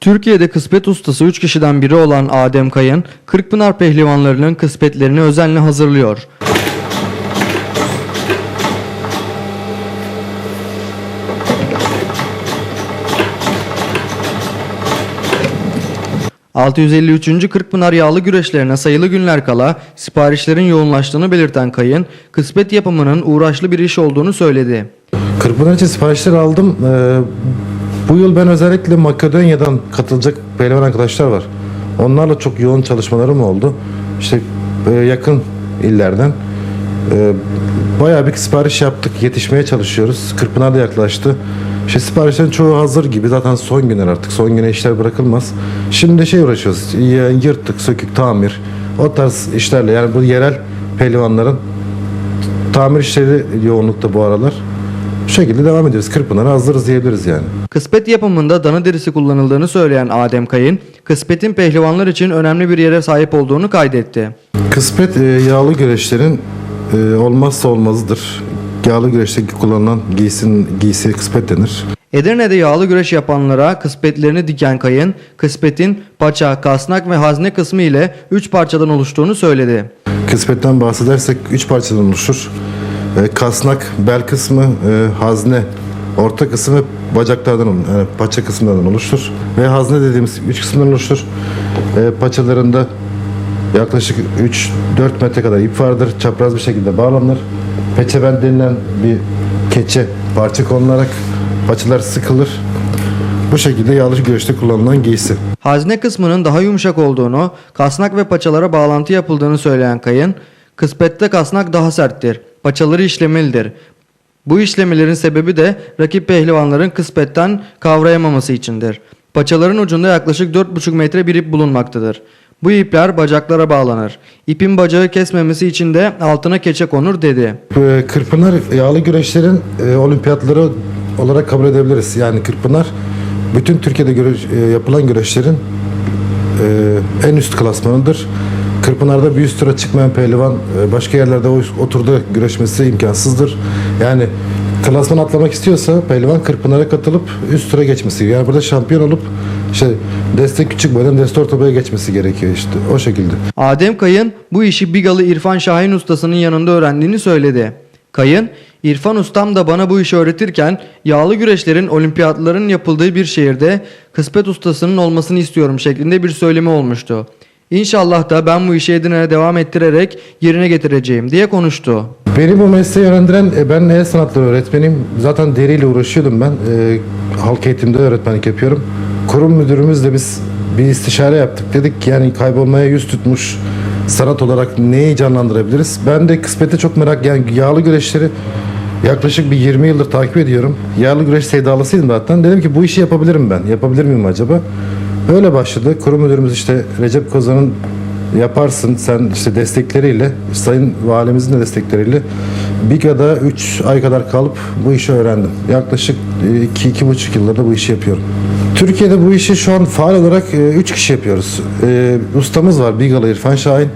Türkiye'de kısmet ustası 3 kişiden biri olan Adem Kayın, Kırkpınar pehlivanlarının kısmetlerini özenle hazırlıyor. ...653. Kırkpınar yağlı güreşlerine sayılı günler kala siparişlerin yoğunlaştığını belirten Kayın, kısmet yapımının uğraşlı bir iş olduğunu söyledi. Kırkpınar için siparişler aldım. Ee, bu yıl ben özellikle Makedonya'dan katılacak pehlivan arkadaşlar var. Onlarla çok yoğun çalışmalarım oldu. İşte e, yakın illerden. E, bayağı bir sipariş yaptık. Yetişmeye çalışıyoruz. Kırkpınar da yaklaştı. İşte siparişlerin çoğu hazır gibi. Zaten son günler artık. Son güne işler bırakılmaz. Şimdi şey uğraşıyoruz. Yırtık, sökük, tamir. O tarz işlerle yani bu yerel pehlivanların tamir işleri yoğunlukta bu aralar. Bu şekilde devam ediyoruz. Kırkpınar'a hazırız diyebiliriz yani. Kıspet yapımında dana derisi kullanıldığını söyleyen Adem Kayın, kıspetin pehlivanlar için önemli bir yere sahip olduğunu kaydetti. Kısmet e, yağlı güreşlerin e, olmazsa olmazıdır. Yağlı güreşte kullanılan giysin, giysi kısmet denir. Edirne'de yağlı güreş yapanlara kıspetlerini diken Kayın, kıspetin paça, kasnak ve hazne kısmı ile 3 parçadan oluştuğunu söyledi. Kısmetten bahsedersek üç parçadan oluşur. E, kasnak, bel kısmı, e, hazne, orta kısmı bacaklardan yani paça kısımlardan oluşur. Ve hazne dediğimiz üç kısımdan oluşur. E, paçalarında yaklaşık 3-4 metre kadar ip vardır. Çapraz bir şekilde bağlanır. Peçeben denilen bir keçe parça konularak paçalar sıkılır. Bu şekilde yağlı güreşte kullanılan giysi. Hazne kısmının daha yumuşak olduğunu, kasnak ve paçalara bağlantı yapıldığını söyleyen Kayın, kıspette kasnak daha serttir, paçaları işlemelidir. Bu işlemelerin sebebi de rakip pehlivanların kıspetten kavrayamaması içindir. Paçaların ucunda yaklaşık 4,5 metre bir ip bulunmaktadır. Bu ipler bacaklara bağlanır. İpin bacağı kesmemesi için de altına keçe konur dedi. E, Kırkpınar yağlı güreşlerin e, olimpiyatları olarak kabul edebiliriz. Yani Kırkpınar bütün Türkiye'de e, yapılan güreşlerin en üst klasmanıdır. Kırkpınar'da bir üst tura çıkmayan pehlivan e, başka yerlerde oturdu güreşmesi imkansızdır. Yani klasman atlamak istiyorsa pehlivan Kırkpınar'a katılıp üst tura geçmesi. Yani burada şampiyon olup işte destek küçük boydan destek orta boya geçmesi gerekiyor işte o şekilde. Adem Kayın bu işi Bigalı İrfan Şahin ustasının yanında öğrendiğini söyledi. Kayın, İrfan ustam da bana bu işi öğretirken yağlı güreşlerin olimpiyatların yapıldığı bir şehirde kısmet ustasının olmasını istiyorum şeklinde bir söylemi olmuştu. İnşallah da ben bu işi Edirne'ye devam ettirerek yerine getireceğim diye konuştu. Beni bu mesleği öğrendiren e, ben el sanatları öğretmeniyim. Zaten deriyle uğraşıyordum ben. E, halk eğitimde öğretmenlik yapıyorum. Kurum müdürümüzle biz bir istişare yaptık. Dedik ki yani kaybolmaya yüz tutmuş sanat olarak neyi canlandırabiliriz? Ben de kısmete çok merak yani yağlı güreşleri yaklaşık bir 20 yıldır takip ediyorum. Yağlı güreş sevdalısıydım zaten. Dedim ki bu işi yapabilirim ben. Yapabilir miyim acaba? Öyle başladı. Kurum müdürümüz işte Recep Kozan'ın yaparsın sen işte destekleriyle sayın valimizin de destekleriyle Biga'da 3 ay kadar kalıp bu işi öğrendim. Yaklaşık 2-2,5 yıldır da bu işi yapıyorum. Türkiye'de bu işi şu an faal olarak 3 kişi yapıyoruz. E, ustamız var Bigalı İrfan Şahin.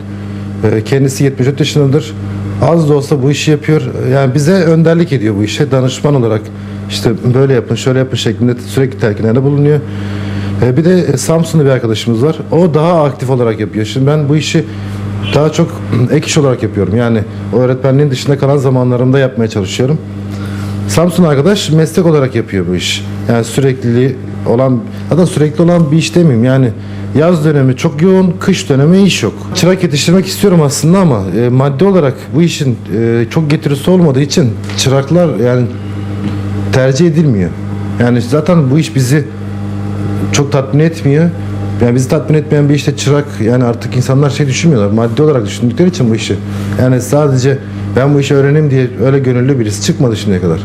E, kendisi 74 yaşındadır. Az da olsa bu işi yapıyor. Yani bize önderlik ediyor bu işe. Danışman olarak işte böyle yapın, şöyle yapın şeklinde sürekli telkinlerde bulunuyor. E, Bir de Samsun'da bir arkadaşımız var. O daha aktif olarak yapıyor. Şimdi ben bu işi daha çok ek iş olarak yapıyorum. Yani o öğretmenliğin dışında kalan zamanlarımda yapmaya çalışıyorum. Samsun arkadaş meslek olarak yapıyor bu iş. Yani sürekli olan, hatta sürekli olan bir iş demeyeyim. Yani yaz dönemi çok yoğun, kış dönemi iş yok. Çırak yetiştirmek istiyorum aslında ama e, maddi olarak bu işin e, çok getirisi olmadığı için çıraklar yani tercih edilmiyor. Yani zaten bu iş bizi çok tatmin etmiyor. Yani bizi tatmin etmeyen bir işte çırak yani artık insanlar şey düşünmüyorlar. Maddi olarak düşündükleri için bu işi. Yani sadece ben bu işi öğreneyim diye öyle gönüllü birisi çıkmadı şimdiye kadar.